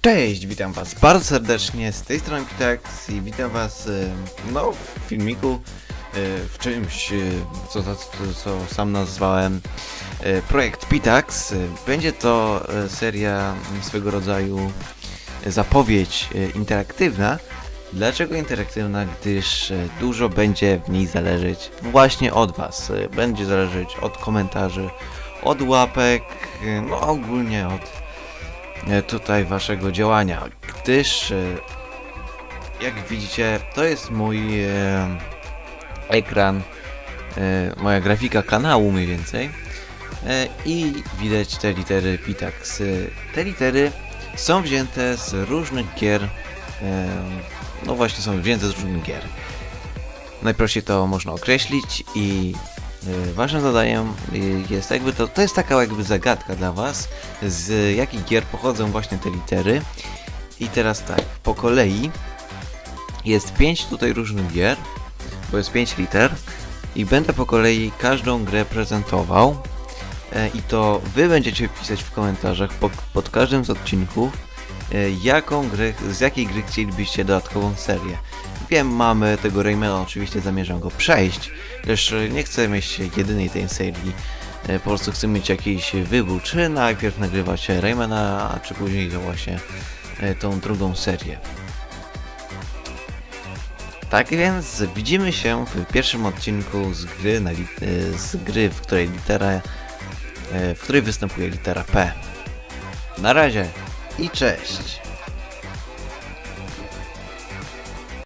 Cześć, witam was bardzo serdecznie, z tej strony Pitax i witam was e, no, w filmiku, e, w czymś, e, co, co, co sam nazwałem projekt Pitax. Będzie to seria swego rodzaju zapowiedź interaktywna. Dlaczego interaktywna? Gdyż dużo będzie w niej zależeć właśnie od was. Będzie zależeć od komentarzy, od łapek, no ogólnie od tutaj waszego działania, gdyż e, jak widzicie to jest mój e, ekran, e, moja grafika kanału mniej więcej e, i widać te litery Pitax. E, Te litery są wzięte z różnych gier, e, no właśnie są wzięte z różnych gier. Najprościej to można określić i e, waszym zadaniem e, jest jakby to, to jest taka jakby zagadka dla was, z jakich gier pochodzą właśnie te litery. I teraz tak, po kolei jest pięć tutaj różnych gier, bo jest pięć liter i będę po kolei każdą grę prezentował e, i to wy będziecie pisać w komentarzach pod, pod każdym z odcinków e, jaką grę, z jakiej gry chcielibyście dodatkową serię. Wiem, mamy tego Raymana, oczywiście zamierzam go przejść, lecz e, nie chcę mieć jedynej tej serii. E, Po prostu chcę mieć jakiś wybór, czy najpierw nagrywać Raymana, a czy później właśnie e, tą drugą serię. Tak więc widzimy się w pierwszym odcinku z gry, na z gry w której litera, w której występuje litera P. Na razie i cześć!